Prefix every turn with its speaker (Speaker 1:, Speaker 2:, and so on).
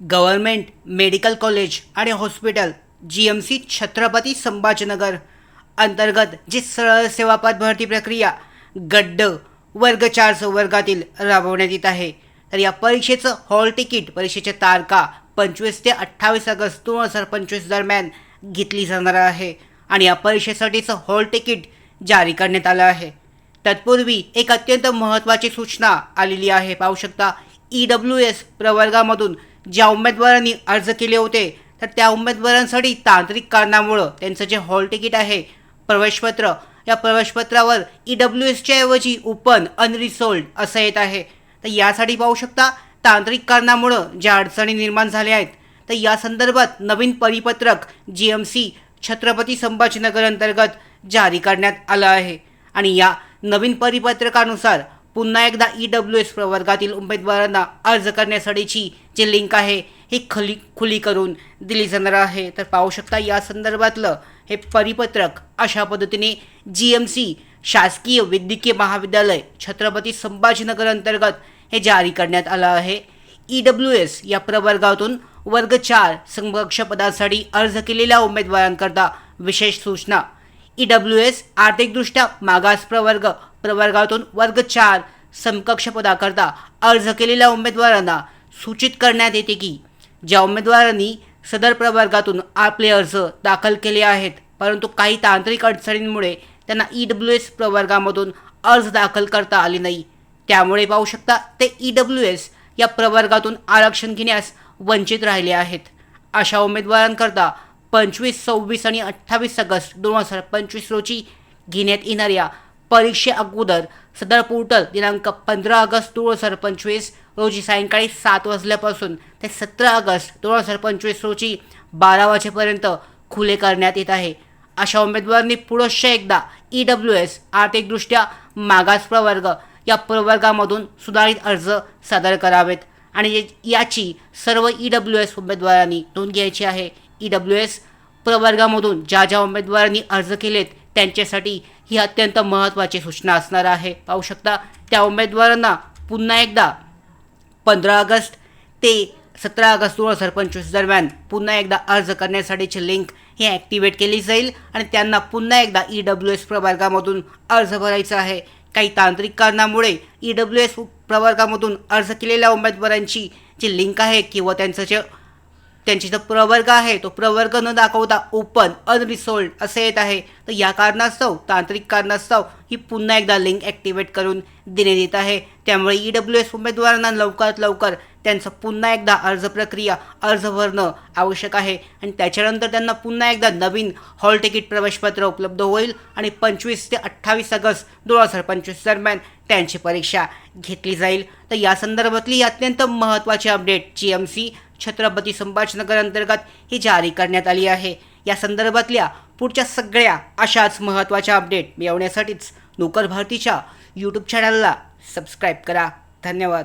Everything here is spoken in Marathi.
Speaker 1: गव्हर्मेंट मेडिकल कॉलेज आणि hospital G M C Chhatrapati Sambhajinagar अंतर्गत जी सरळ सेवापद भरती प्रक्रिया गड्ड वर्ग चार वर्गातील राबवण्यात येत आहे. तर या परीक्षेचं हॉल तिकीट परीक्षेच्या तारखा पंचवीस ते अठ्ठावीस ऑगस्ट दोन हजार पंचवीस दरम्यान घेतली जाणार आहे आणि या परीक्षेसाठीचं हॉल तिकीट जारी करण्यात आलं आहे. तत्पूर्वी एक अत्यंत महत्त्वाची सूचना आलेली आहे. पाहू शकता ई डब्ल्यू एस प्रवर्गामधून ज्या उमेदवारांनी अर्ज केले होते तर त्या उमेदवारांसाठी तांत्रिक कारणामुळं त्यांचं जे हॉल तिकीट आहे प्रवेशपत्र या प्रवेशपत्रावर ई डब्ल्यू एसच्या ऐवजी ओपन अनरिसोल्ड असं येत आहे. तर यासाठी पाहू शकता तांत्रिक कारणामुळं ज्या अडचणी निर्माण झाल्या आहेत तर या संदर्भात नवीन परिपत्रक G M C Chhatrapati Sambhajinagar अंतर्गत जारी करण्यात आलं आहे. आणि या नवीन परिपत्रकानुसार पुन्हा एकदा ई डब्ल्यू एस प्रवर्गातील उमेदवारांना अर्ज करण्यासाठीची जी लिंक आहे ही खली खुली करून दिली जाणार आहे. तर पाहू शकता या संदर्भातलं हे परिपत्रक अशा पद्धतीने जी एम सी शासकीय वैद्यकीय महाविद्यालय छत्रपती संभाजीनगर अंतर्गत हे जारी करण्यात आलं आहे. ई डब्ल्यू एस या प्रवर्गातून वर्ग चार समकक्ष पदासाठी अर्ज केलेल्या उमेदवारांकरता विशेष सूचना. ई डब्ल्यू एस आर्थिकदृष्ट्या मागास प्रवर्ग प्रवर्गातून वर्ग चार समकक्ष पदाकरता अर्ज केलेल्या उमेदवारांना सूचित करण्यात येते की ज्या उमेदवारांनी सदर प्रवर्गातून आपले अर्ज दाखल केले आहेत परंतु काही तांत्रिक अडचणींमुळे त्यांना ई डब्ल्यू एस प्रवर्गामधून अर्ज दाखल करता आले नाही. त्यामुळे पाहू शकता ते ई डब्ल्यू एस या प्रवर्गातून आरक्षण घेण्यास वंचित राहिले आहेत. अशा उमेदवारांकरता पंचवीस सव्वीस आणि अठ्ठावीस ऑगस्ट दोन हजार पंचवीस रोजी घेण्यात येणाऱ्या परीक्षे अगोदर. सदर पोर्टल दिनांक पंधरा ऑगस्ट दोन हजार पंचवीस रोजी सायंकाळी सात वाजल्यापासून ते सतरा ऑगस्ट दोन हजार पंचवीस रोजी बारा वाजेपर्यंत खुले करण्यात येत आहे. अशा उमेदवारांनी पुरुष एकदा ई डब्ल्यू एस आर्थिकदृष्ट्या मागास प्रवर्ग या प्रवर्गामधून सुधारित अर्ज सादर करावेत आणि याची सर्व ई डब्ल्यू एस उमेदवारांनी नोंद घ्यायची आहे. ई डब्ल्यू एस प्रवर्गामधून ज्या ज्या उमेदवारांनी अर्ज केलेत त्यांच्यासाठी ही अत्यंत महत्त्वाची सूचना असणार आहे. पाहू शकता त्या उमेदवारांना पुन्हा एकदा पंधरा ऑगस्ट ते सतरा ऑगस्ट दोन हजार पंचवीस दरम्यान पुन्हा एकदा अर्ज करण्यासाठीची लिंक ही ॲक्टिवेट केली जाईल आणि त्यांना पुन्हा एकदा ई डब्ल्यू एस प्रवर्गामधून अर्ज भरायचा आहे. काही तांत्रिक कारणामुळे ई डब्ल्यू एस प्रवर्गामधून अर्ज केलेल्या उमेदवारांची जी लिंक आहे किंवा त्यांचं जे त्यांची जो प्रवर्ग आहे तो प्रवर्ग न दाखवता ओपन अनरिसोल्ड असे येत आहे. तर या कारणास्तव तांत्रिक कारणास्तव ही पुन्हा एकदा लिंक ॲक्टिवेट करून देण्यात येत आहे. त्यामुळे ई डब्ल्यू एस उमेदवारांना लवकरात लवकर त्यांचं पुन्हा एकदा अर्ज प्रक्रिया अर्ज भरणं आवश्यक आहे. आणि त्याच्यानंतर त्यांना पुन्हा एकदा नवीन हॉल तिकीट प्रवेशपत्र उपलब्ध होईल आणि पंचवीस ते अठ्ठावीस ऑगस्ट दोन हजार पंचवीस दरम्यान त्यांची परीक्षा घेतली जाईल. तर या संदर्भातली ही अत्यंत महत्त्वाची update G M C Chhatrapati Sambhajinagar अंतर्गत ही जारी करण्यात आली आहे. या संदर्भातल्या पुढच्या सगळ्या अशाच महत्त्वाच्या अपडेट मिळवण्यासाठीच नोकर भारतीच्या यूट्यूब चॅनलला सबस्क्राईब करा. धन्यवाद.